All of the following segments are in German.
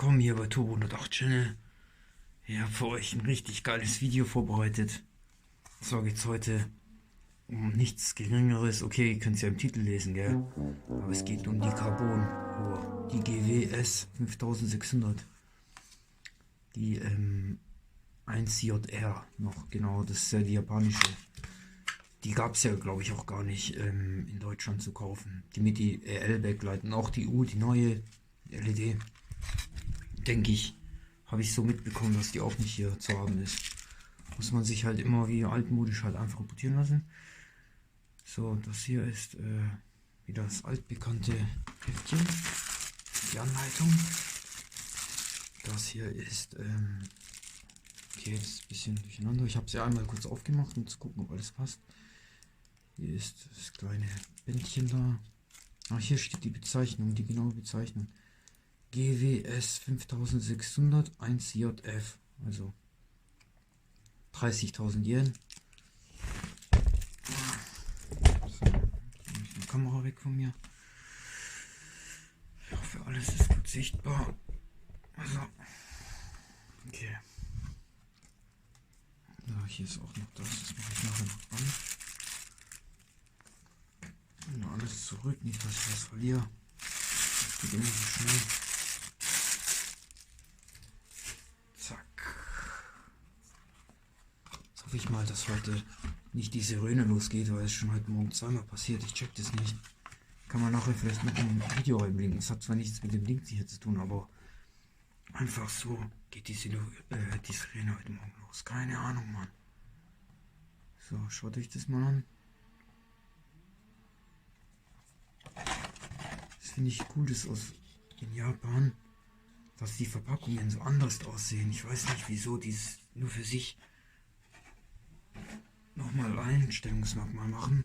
willkommen hier bei Turbo 108 Channel. Ich habe für euch ein richtig geiles Video vorbereitet. So geht's heute um nichts Geringeres. Okay, ihr könnt es ja im Titel lesen, gell? Aber es geht um die Carbon, oh, die GWS 5600. Die ähm, 1JR noch, genau, das ist ja die japanische. Die gab es ja, glaube ich, auch gar nicht ähm, in Deutschland zu kaufen. Die mit die EL-Backlight auch die U, die neue LED. Denke ich, habe ich so mitbekommen, dass die auch nicht hier zu haben ist. Muss man sich halt immer wie altmodisch halt einfach importieren lassen. So, das hier ist äh, wieder das altbekannte Heftchen. Die Anleitung. Das hier ist, ähm, okay, ist ein bisschen durcheinander. Ich habe sie einmal kurz aufgemacht, um zu gucken, ob alles passt. Hier ist das kleine Bändchen da. Ah, hier steht die Bezeichnung, die genaue Bezeichnung. GWS 5600 1JF, also 30.000 Yen. So, die Kamera weg von mir. Ich hoffe, alles ist gut sichtbar. Also, okay. So, hier ist auch noch das, das mache ich nachher noch an. Nur alles zurück, nicht dass ich was verliere. Das geht immer so schnell. Hoffe ich mal, dass heute nicht die Sirene losgeht, weil es schon heute Morgen zweimal passiert. Ich check das nicht. Kann man nachher vielleicht mit einem Video reinblinken. Es hat zwar nichts mit dem Link hier zu tun, aber einfach so geht die, Silo äh, die Sirene heute Morgen los. Keine Ahnung, Mann. So, schaut euch das mal an. Das finde ich cool, das aus in Japan, dass die Verpackungen so anders aussehen. Ich weiß nicht, wieso die nur für sich nochmal Einstellungsmerkmal machen.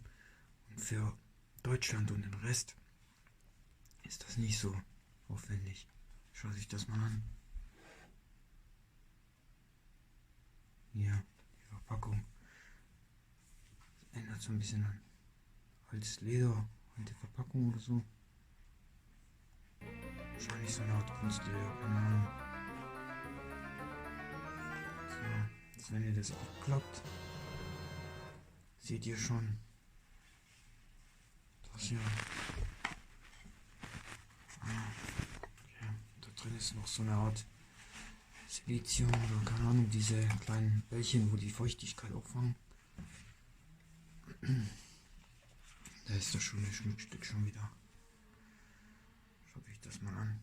Und für Deutschland und den Rest ist das nicht so aufwendig. Schau sich das mal an. Hier, die Verpackung. Das ändert so ein bisschen an. Altes Leder, alte Verpackung oder so. Wahrscheinlich so eine Art Kunstleder, keine Ahnung. So, jetzt wenn ihr das aufklappt. Seht ihr schon? Das hier. Ah, okay. Da drin ist noch so eine Art Silizium oder keine Ahnung, diese kleinen Bällchen, wo die Feuchtigkeit auffangen. Da ist das schon ein Schmuckstück schon wieder. Schaut euch das mal an.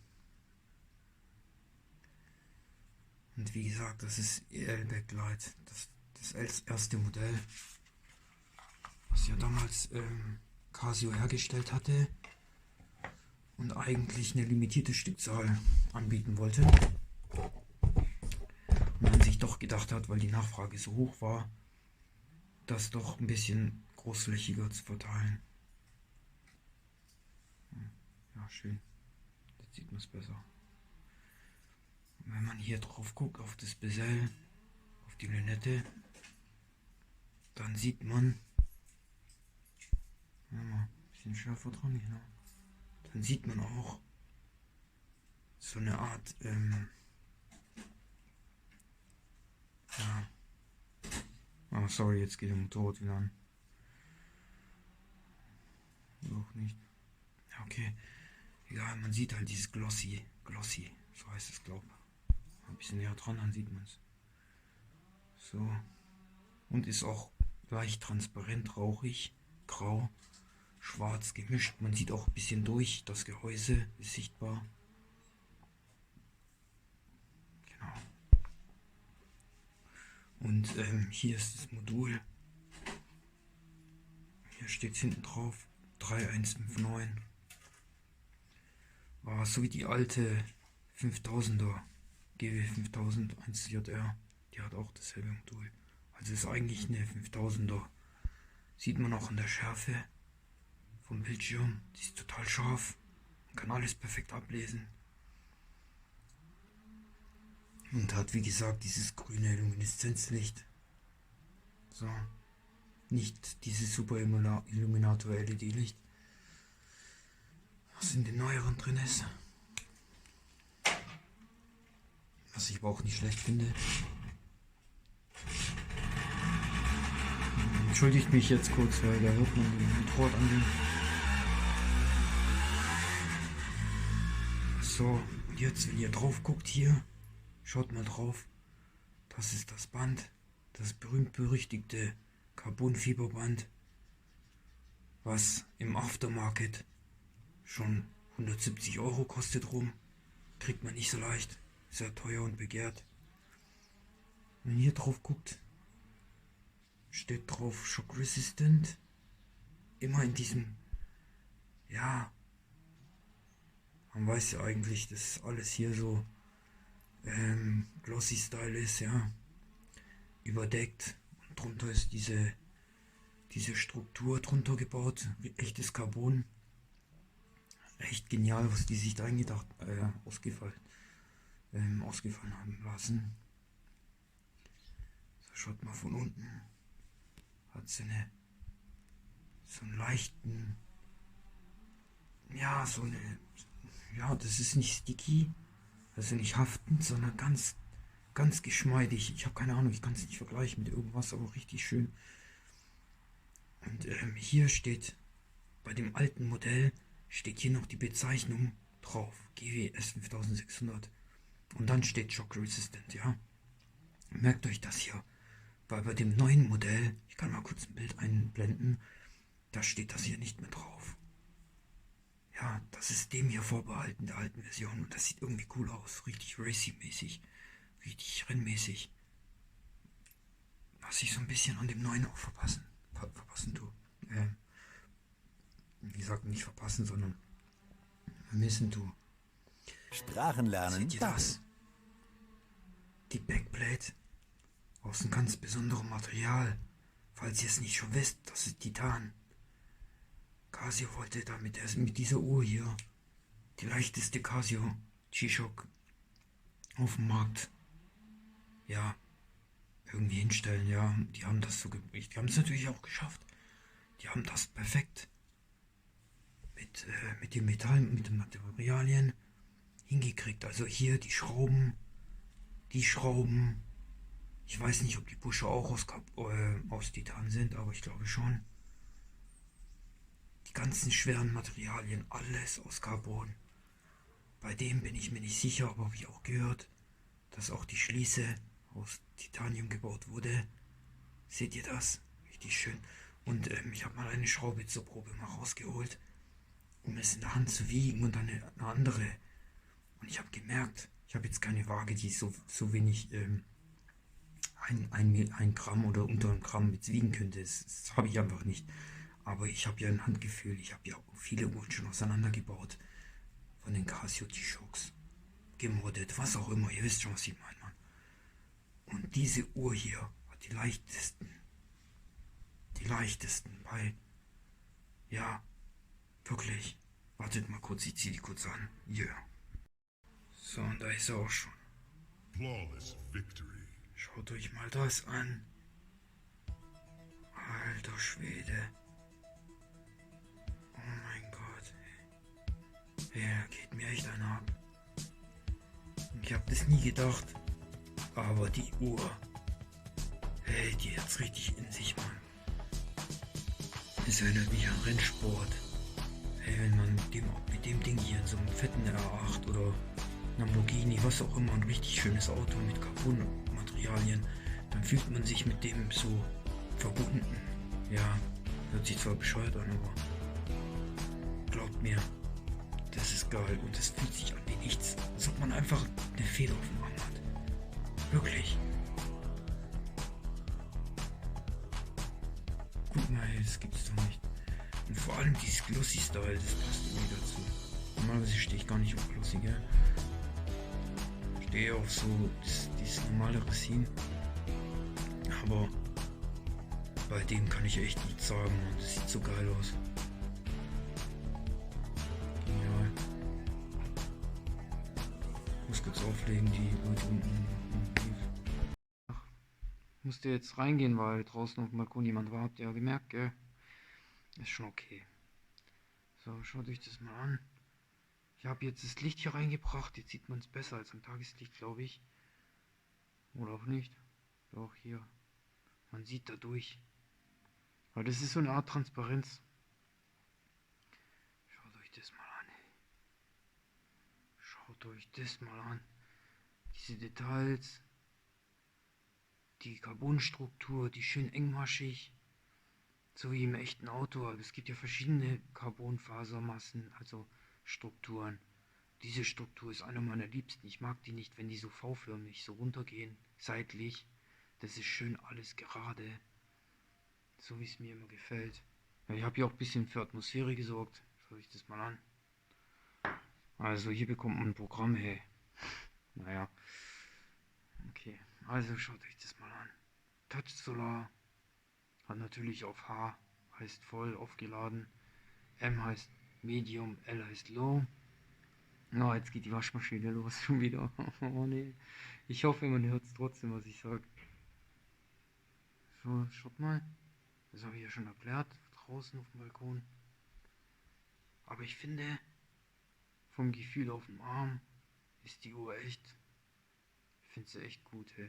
Und wie gesagt, das ist EL Backlight, das, das erste Modell was ja damals ähm, Casio hergestellt hatte und eigentlich eine limitierte Stückzahl anbieten wollte. Und man sich doch gedacht hat, weil die Nachfrage so hoch war, das doch ein bisschen großflächiger zu verteilen. Hm, ja, schön. Jetzt sieht man es besser. Und wenn man hier drauf guckt, auf das Besell, auf die Lünette, dann sieht man, ja, mal bisschen schärfer dran, genau. Dann sieht man auch so eine Art, ähm, ja. Oh, sorry, jetzt geht der Motorrad wieder an. Auch nicht. Ja, okay. Egal, man sieht halt dieses Glossy, Glossy, so heißt es, glaube ich. Ein bisschen näher dran, dann sieht man es. So. Und ist auch leicht transparent, rauchig, grau schwarz gemischt. Man sieht auch ein bisschen durch. Das Gehäuse ist sichtbar. Genau. Und ähm, hier ist das Modul. Hier steht es hinten drauf. 3159. War so wie die alte 5000er GW 5000 1JR. Die hat auch dasselbe Modul. Also ist eigentlich eine 5000er. Sieht man auch in der Schärfe vom Bildschirm. Die ist total scharf. Man kann alles perfekt ablesen. Und hat wie gesagt dieses grüne Lumineszenzlicht. So. Nicht dieses Super Illuminator LED-Licht. Was in den neueren drin ist. Was ich aber auch nicht schlecht finde. Entschuldigt mich jetzt kurz, weil da hört man den Motorrad an. So, jetzt, wenn ihr drauf guckt hier, schaut mal drauf. Das ist das Band, das berühmt-berüchtigte Carbonfiberband, was im Aftermarket schon 170 Euro kostet rum. Kriegt man nicht so leicht, sehr teuer und begehrt. Wenn ihr drauf guckt, steht drauf Shock Resistant. Immer in diesem, ja, man weiß ja eigentlich, dass alles hier so ähm, Glossy Style ist, ja, überdeckt. Und drunter ist diese, diese Struktur drunter gebaut, echtes Carbon. Echt genial, was die sich da eingedacht, äh, ausgefallen, ähm, ausgefallen haben lassen. So, schaut mal von unten hat so eine so einen leichten ja so eine ja das ist nicht sticky also nicht haftend sondern ganz ganz geschmeidig. Ich habe keine Ahnung ich kann es nicht vergleichen mit irgendwas aber richtig schön. Und ähm, hier steht bei dem alten Modell steht hier noch die Bezeichnung drauf. GWS 5600 und dann steht Shock Resistant ja. Merkt euch das hier. Weil bei dem neuen Modell, ich kann mal kurz ein Bild einblenden, da steht das hier nicht mehr drauf. Ja, das ist dem hier vorbehalten, der alten Version. Und das sieht irgendwie cool aus. Richtig racy-mäßig. Richtig rennmäßig. Was ich so ein bisschen an dem neuen auch verpassen, ver verpassen tue. Äh, wie gesagt, nicht verpassen, sondern vermissen tue. Sprachen lernen. Seht ihr das? Die Backplate aus einem ganz besonderen Material. Falls ihr es nicht schon wisst, das ist Titan. Casio wollte damit erst mit dieser Uhr hier die leichteste Casio G-Shock auf dem Markt ja irgendwie hinstellen. Ja, die haben das so die haben es natürlich auch geschafft. Die haben das perfekt mit, äh, mit dem Metall, mit den Materialien hingekriegt. Also hier die Schrauben, die Schrauben, ich weiß nicht, ob die Busche auch aus, äh, aus Titan sind, aber ich glaube schon. Die ganzen schweren Materialien, alles aus Carbon. Bei dem bin ich mir nicht sicher, aber ich auch gehört, dass auch die Schließe aus Titanium gebaut wurde. Seht ihr das? Richtig schön. Und ähm, ich habe mal eine Schraube zur Probe mal rausgeholt, um es in der Hand zu wiegen und dann eine, eine andere. Und ich habe gemerkt, ich habe jetzt keine Waage, die so, so wenig ähm, ein, ein, ein Gramm oder unter einem Gramm mit wiegen könnte. Das, das habe ich einfach nicht. Aber ich habe ja ein Handgefühl. Ich habe ja viele Uhren schon auseinandergebaut. Von den Casio G-Shocks. Gemoddet, was auch immer. Ihr wisst schon, was ich meine, Mann. Und diese Uhr hier hat die leichtesten. Die leichtesten bei. Ja, wirklich. Wartet mal kurz, ich ziehe die kurz an. Ja. Yeah. So, und da ist er auch schon. Flawless Victory. Schaut euch mal das an. Alter Schwede. Er geht mir echt einer ab. Ich hab das nie gedacht. Aber die Uhr. Hey, die hat's richtig in sich, Mann. Es erinnert mich an Rennsport. Hey, wenn man mit dem, mit dem Ding hier in so einem fetten R8 oder Lamborghini, was auch immer, ein richtig schönes Auto mit Carbon Materialien, dann fühlt man sich mit dem so verbunden. Ja, hört sich zwar bescheuert an, aber glaubt mir, geil und es fühlt sich an wie nichts, als ob man einfach eine Feder auf dem Arm hat. Wirklich. Guck mal, das gibt's doch nicht. Und vor allem dieses Glossy Style, das passt irgendwie dazu. Normalerweise stehe ich gar nicht auf Glossy, gell? stehe auf so das, dieses normale Resin. Aber bei dem kann ich echt nichts sagen. Das sieht so geil aus. Auflegen, die Leute unten. Ach, musste jetzt reingehen, weil draußen auf dem Balkon jemand war. Habt ihr ja gemerkt, gell? Ist schon okay. So, schaut euch das mal an. Ich habe jetzt das Licht hier reingebracht. Jetzt sieht man es besser als am Tageslicht, glaube ich. Oder auch nicht. Doch hier. Man sieht da durch. Aber das ist so eine Art Transparenz. Schaut euch das mal an. Schaut euch das mal an. Diese Details. Die Carbonstruktur, die schön engmaschig. So wie im echten Auto. Aber es gibt ja verschiedene Carbonfasermassen, also Strukturen. Diese Struktur ist einer meiner liebsten. Ich mag die nicht, wenn die so V-förmig so runtergehen, seitlich. Das ist schön alles gerade. So wie es mir immer gefällt. Ja, ich habe hier auch ein bisschen für Atmosphäre gesorgt. Schau ich das mal an. Also hier bekommt man ein Programm, hey. Naja. Also schaut euch das mal an. Touch Solar hat natürlich auf H heißt voll aufgeladen. M heißt Medium, L heißt Low. Oh, jetzt geht die Waschmaschine los schon wieder. Oh nee. Ich hoffe, man hört es trotzdem, was ich sage. So, schaut mal. Das habe ich ja schon erklärt. Draußen auf dem Balkon. Aber ich finde, vom Gefühl auf dem Arm ist die Uhr echt. Finde sie echt gut, hey.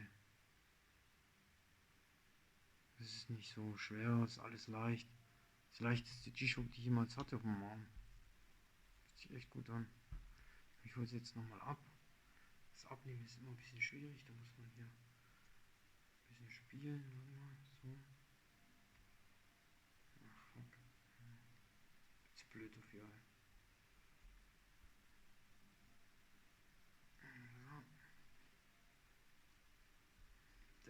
Es ist nicht so schwer, es ist alles leicht. Das leichteste G-Shock, die ich jemals hatte auf dem Arm. Fühlt sich echt gut an. Ich hole es jetzt nochmal ab. Das Abnehmen ist immer ein bisschen schwierig, da muss man hier ein bisschen spielen. Warte mal, so. Ach fuck. Ist blöd auf ja. ja.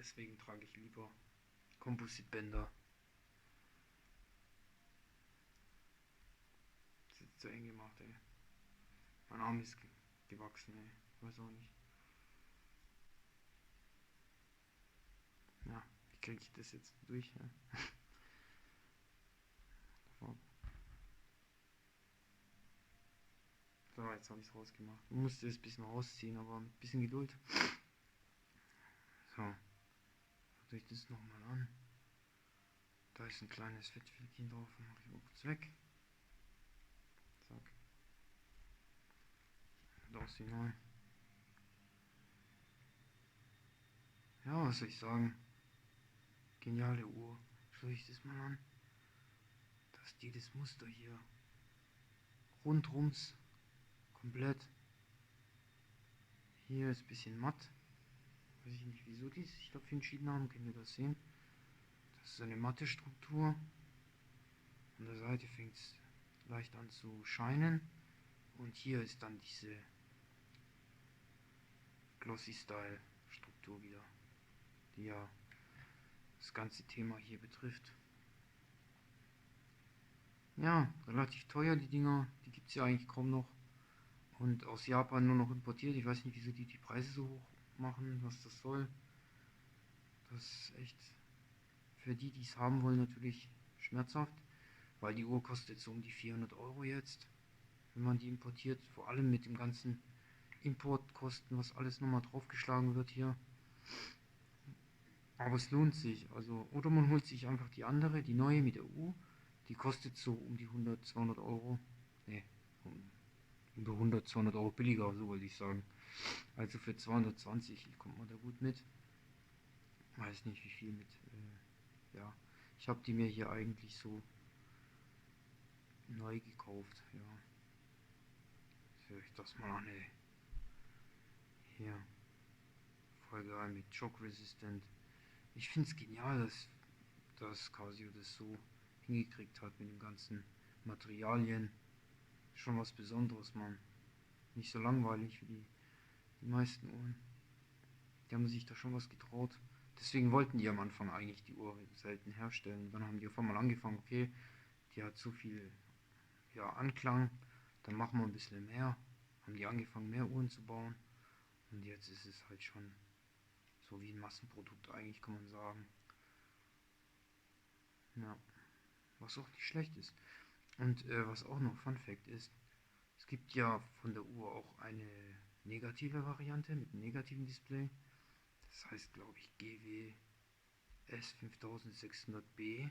Deswegen trage ich lieber Kompositbänder. Das ist zu eng gemacht, ey. Mein Arm ist gewachsen, ey. Ich weiß auch nicht. Ja, wie kriege ich das jetzt durch? Ja? so, jetzt habe ich es rausgemacht. Ich musste es ein bisschen rausziehen, aber ein bisschen Geduld. So, euch das nochmal an. Da ist ein kleines Fettfleckchen drauf, mache ich auch kurz weg. Zack. Und aus wie neu. Ja, was soll ich sagen? Geniale Uhr. Schau ich das mal an. Dass die das Muster hier rundrums komplett. Hier ist ein bisschen matt. Weiß ich nicht, wieso die sich dafür entschieden haben. Könnt ihr das sehen? Das ist eine matte Struktur. An der Seite fängt es leicht an zu scheinen. Und hier ist dann diese Glossy Style Struktur wieder, die ja das ganze Thema hier betrifft. Ja, relativ teuer die Dinger, die gibt es ja eigentlich kaum noch. Und aus Japan nur noch importiert. Ich weiß nicht, wieso die die Preise so hoch machen, was das soll. Das ist echt für die, die es haben wollen, natürlich schmerzhaft, weil die Uhr kostet so um die 400 Euro jetzt, wenn man die importiert, vor allem mit dem ganzen Importkosten, was alles nochmal draufgeschlagen wird hier. Aber es lohnt sich, also, oder man holt sich einfach die andere, die neue mit der U, die kostet so um die 100, 200 Euro, ne, über 100, 200 Euro billiger, so wollte ich sagen. Also für 220 kommt man da gut mit. Weiß nicht wie viel mit, äh, ja. Ich habe die mir hier eigentlich so neu gekauft, ja. Hör ich das mal an, ey. Hier. Voll geil mit Shock Resistant. Ich finde es genial, dass, dass Casio das so hingekriegt hat mit den ganzen Materialien. Schon was Besonderes, Mann. Nicht so langweilig wie die, die meisten Uhren. Die haben sich da schon was getraut. Deswegen wollten die am Anfang eigentlich die Uhr selten herstellen. Dann haben die auf einmal angefangen, okay, die hat zu viel ja, Anklang, dann machen wir ein bisschen mehr. Haben die angefangen, mehr Uhren zu bauen. Und jetzt ist es halt schon so wie ein Massenprodukt eigentlich, kann man sagen. Ja, was auch nicht schlecht ist. Und äh, was auch noch Fun Fact ist, es gibt ja von der Uhr auch eine negative Variante mit einem negativen Display. Das heißt, glaube ich, GW S5600B.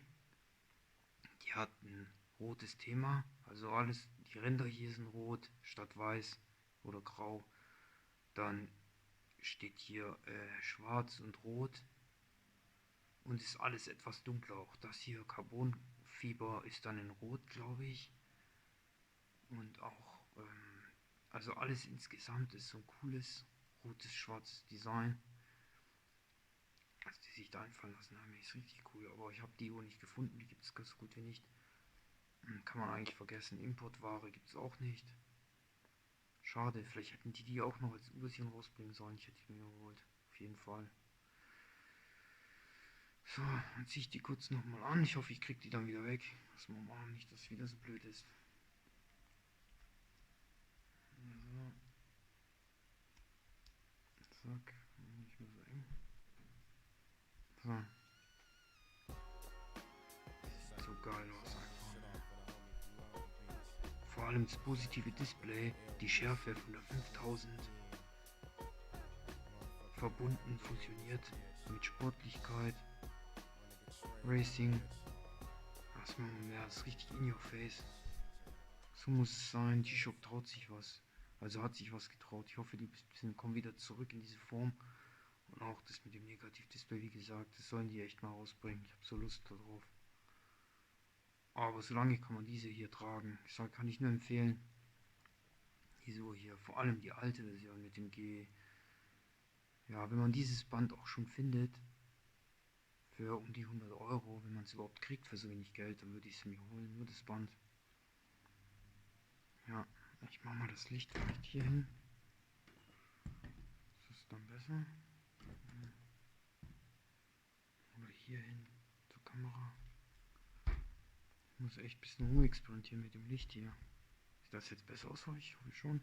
Die hat ein rotes Thema, also alles, die Ränder hier sind rot statt weiß oder grau. Dann steht hier äh, schwarz und rot und ist alles etwas dunkler. Auch das hier Carbonfieber ist dann in rot, glaube ich. Und auch, also alles insgesamt ist so ein cooles rotes, schwarzes Design. Also die sich da einfallen lassen haben, ist richtig cool. Aber ich habe die Uhr nicht gefunden, die gibt es ganz gut wie nicht. Hm, kann man eigentlich vergessen. Importware gibt es auch nicht. Schade, vielleicht hätten die die auch noch als Übersehen rausbringen sollen. Ich hätte die mir geholt. Auf jeden Fall. So, dann ziehe ich die kurz nochmal an. Ich hoffe, ich kriege die dann wieder weg. Was wir machen, nicht, dass es wieder so blöd ist. So. Zack. Nicht mehr eng. So. So geil aus einfach. Vor allem das positive Display, die Schärfe von der 5000 verbunden, fusioniert mit Sportlichkeit. Racing. Mehr ist richtig in your face. So muss es sein. G-Shock traut sich was. Also hat sich was getraut. Ich hoffe, die kommen wieder zurück in diese Form. Und auch das mit dem Negativ-Display, wie gesagt, das sollen die echt mal rausbringen. Ich habe so Lust darauf. Aber solange kann man diese hier tragen. Ich sag, kann ich nur empfehlen. Diese hier, vor allem die alte Version mit dem G. Ja, wenn man dieses Band auch schon findet, für um die 100 Euro, wenn man es überhaupt kriegt für so wenig Geld, dann würde ich es mir holen, nur das Band. Ja, ich mache mal das Licht vielleicht hier hin. Das ist dann besser. Oder hier hin zur Kamera. Ich muss echt ein bisschen rumexperimentieren mit dem Licht hier. Sieht das jetzt besser aus für euch? Ich hoffe schon.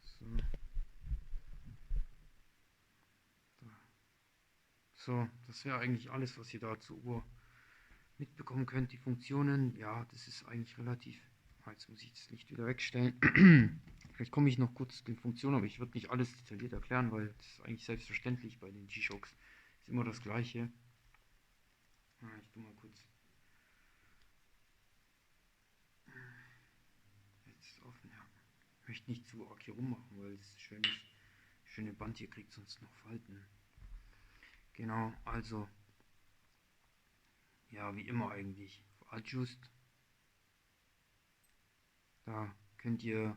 So. So, das wäre eigentlich alles, was ihr da zur Uhr mitbekommen könnt. Die Funktionen, ja, das ist eigentlich relativ. Jetzt muss ich das Licht wieder wegstellen. Vielleicht komme ich noch kurz zu den Funktionen, aber ich würde nicht alles detailliert erklären, weil das ist eigentlich selbstverständlich bei den G-Shocks. Ist immer das gleiche. Ah, ich tue mal kurz. Jetzt ist offen, ja. Ich möchte nicht zu arg hier rummachen, weil das schöne, schöne Band hier kriegt sonst noch Falten. Genau, also ja, wie immer eigentlich. Adjust. Da könnt ihr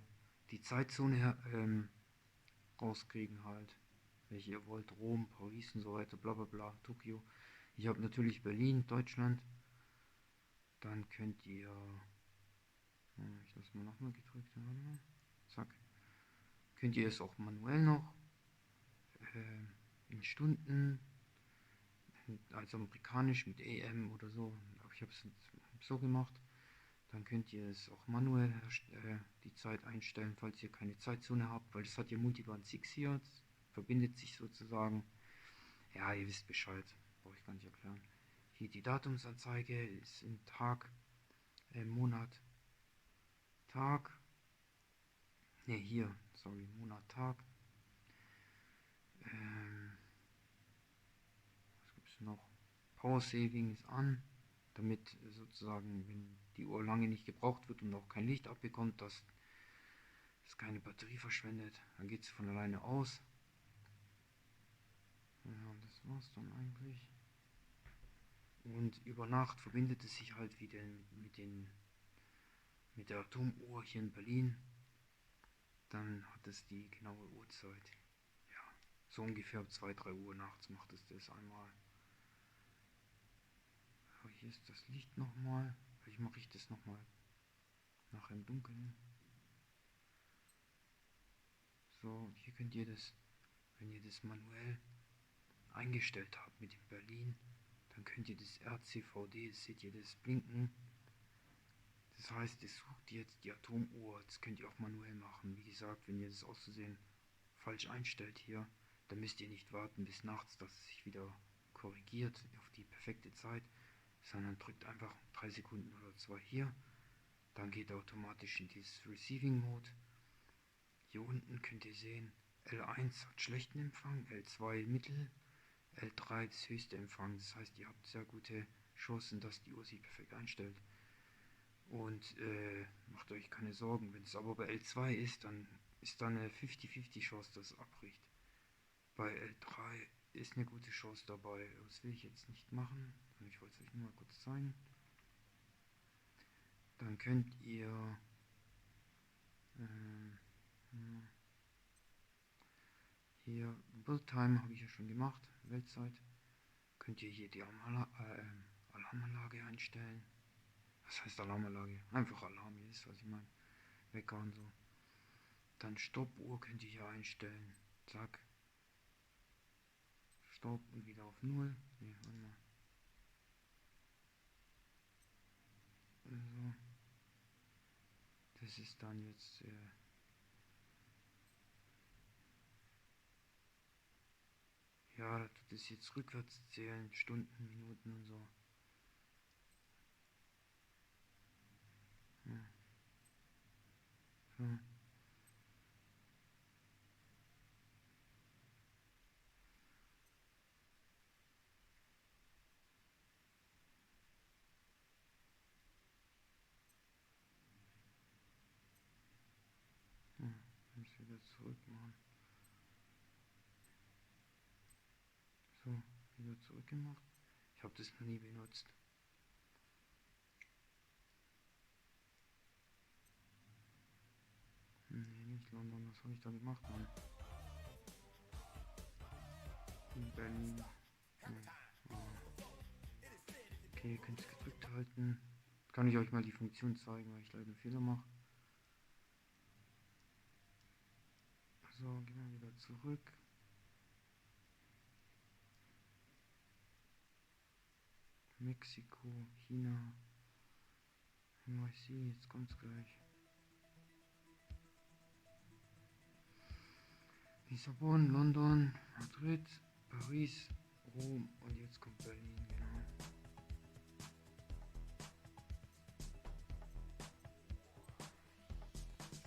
die Zeitzone ähm, rauskriegen halt. Welche ihr wollt. Rom, Paris und so weiter, bla bla bla, Tokio. Ich habe natürlich Berlin, Deutschland. Dann könnt ihr. Ich lasse mal nochmal gedrückt. Zack. Könnt ihr es auch manuell noch äh, in Stunden also amerikanisch mit EM oder so. Ich habe es so gemacht. Dann könnt ihr es auch manuell äh, die Zeit einstellen, falls ihr keine Zeitzone habt, weil das hat ja Multiband 6 hier, verbindet sich sozusagen. Ja, ihr wisst Bescheid, brauche ich gar nicht erklären. Hier die Datumsanzeige ist im Tag, äh, Monat, Tag. Ne, hier, sorry, Monat, Tag. Ähm, noch Power Saving ist an, damit sozusagen, wenn die Uhr lange nicht gebraucht wird und auch kein Licht abbekommt, dass es keine Batterie verschwendet. Dann geht es von alleine aus. Ja, das war's dann eigentlich. Und über Nacht verbindet es sich halt wieder mit, den, mit der Atomuhr hier in Berlin. Dann hat es die genaue Uhrzeit. Ja, so ungefähr 2-3 Uhr nachts macht es das einmal hier ist das Licht nochmal. Vielleicht mache ich das nochmal nachher im Dunkeln. So, hier könnt ihr das, wenn ihr das manuell eingestellt habt mit dem Berlin, dann könnt ihr das RCVD, seht ihr das blinken. Das heißt, es sucht jetzt die Atomuhr. Das könnt ihr auch manuell machen. Wie gesagt, wenn ihr das auszusehen falsch einstellt hier, dann müsst ihr nicht warten bis nachts, dass es sich wieder korrigiert auf die perfekte Zeit sondern drückt einfach drei Sekunden oder zwei hier. Dann geht automatisch in dieses Receiving Mode. Hier unten könnt ihr sehen, L1 hat schlechten Empfang, L2 mittel, L3 das höchste Empfang. Das heißt, ihr habt sehr gute Chancen, dass die Uhr sich perfekt einstellt. Und äh, macht euch keine Sorgen. Wenn es aber bei L2 ist, dann ist da eine 50-50 Chance, dass es abbricht. Bei L3 ist eine gute Chance dabei. Das will ich jetzt nicht machen. Ich wollte es euch nur mal kurz zeigen. Dann könnt ihr ähm, hm, hier Build Time habe ich ja schon gemacht, Weltzeit. Könnt ihr hier die Alarm äh, Alarmanlage einstellen. Was heißt Alarmanlage? Einfach Alarm, ihr wisst was ich meine. Wecker und so. Dann Stoppuhr könnt ihr hier einstellen. Zack. Stopp und wieder auf Null. Nee, warte mal. Also. Das ist dann jetzt. Äh, ja, da tut es jetzt rückwärts zählen, Stunden, Minuten und so. Hm. Hm, zurück machen. So, wieder zurückgemacht. Ich habe das noch nie benutzt. Nee, nicht London, was habe ich da gemacht, Mann? In Berlin. Nee. Oh. Okay, ihr könnt es gedrückt halten. Kann ich euch mal die Funktion zeigen, weil ich leider einen Fehler mache. So, gehen wir wieder zurück. Mexiko, China, NYC, jetzt kommt's gleich. Lissabon, London, Madrid, Paris, Rom und jetzt kommt Berlin, genau.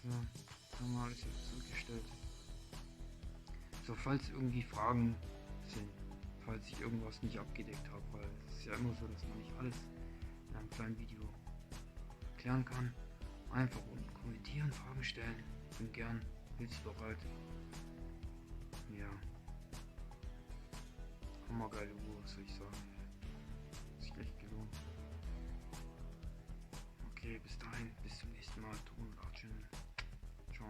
So, haben wir alles jetzt zurückgestellt. So, falls irgendwie Fragen sind, falls ich irgendwas nicht abgedeckt habe, weil es ist ja immer so, dass man nicht alles in einem kleinen Video erklären kann. Einfach unten kommentieren, Fragen stellen. Bin gern hilfsbereit. Ja. Hammergeile Uhr, was soll ich sagen. Sich echt gelohnt. Okay, bis dahin, bis zum nächsten Mal. Ton und. Ciao.